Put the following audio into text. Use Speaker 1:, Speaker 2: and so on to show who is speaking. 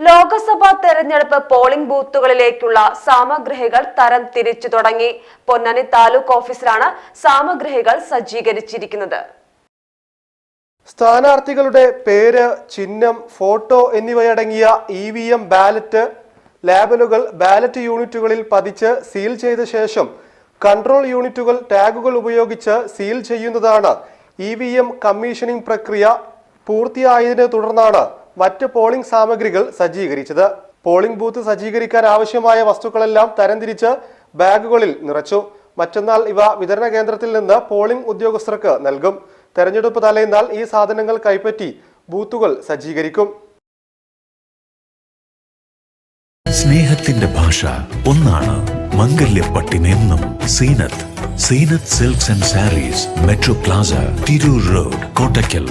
Speaker 1: ലോക്സഭാ തെരഞ്ഞെടുപ്പ് പോളിംഗ് ബൂത്തുകളിലേക്കുള്ള സാമഗ്രികൾ തരം തിരിച്ചു തുടങ്ങി. പൊന്നാനി താലൂക്ക് ഓഫീസിലാണ് സാമഗ്രികൾ സജ്ജീകരിച്ചിരിക്കുന്നത്.
Speaker 2: സ്ഥാനാർത്ഥികളുടെ പേര് ചിഹ്നം ഫോട്ടോ എന്നിവയടങ്ങിയ ഇ വി എം ബാലറ്റ് ലാബലുകൾ ബാലറ്റ് യൂണിറ്റുകളിൽ പതിച്ച് സീൽ ചെയ്ത ശേഷം കൺട്രോൾ യൂണിറ്റുകൾ ടാഗുകൾ ഉപയോഗിച്ച് സീൽ ചെയ്യുന്നതാണ് ഇ വി എം കമ്മീഷനിംഗ് പ്രക്രിയ പൂർത്തിയായതിനെ തുടർന്നാണ് മറ്റ് പോളിംഗ് സാമഗ്രികൾ സജ്ജീകരിച്ചത്. പോളിംഗ് ബൂത്ത് സജ്ജീകരിക്കാൻ ആവശ്യമായ വസ്തുക്കളെല്ലാം തരംതിരിച്ച് ബാഗുകളിൽ നിറച്ചു. മറ്റന്നാൾ ഇവ വിതരണ കേന്ദ്രത്തിൽ നിന്ന് പോളിംഗ് ഉദ്യോഗസ്ഥർക്ക് നൽകും. തെരഞ്ഞെടുപ്പ് തലേന്നാൾ ഈ സാധനങ്ങൾ കൈപ്പറ്റി ബൂത്തുകൾ സജ്ജീകരിക്കും.
Speaker 3: സ്നേഹത്തിന്റെ ഭാഷ ഒന്നാണ് മംഗല്യപ്പട്ടിനെന്നും Seenath. Seenath silks and sarees metro plaza Tirur road Kottakkal.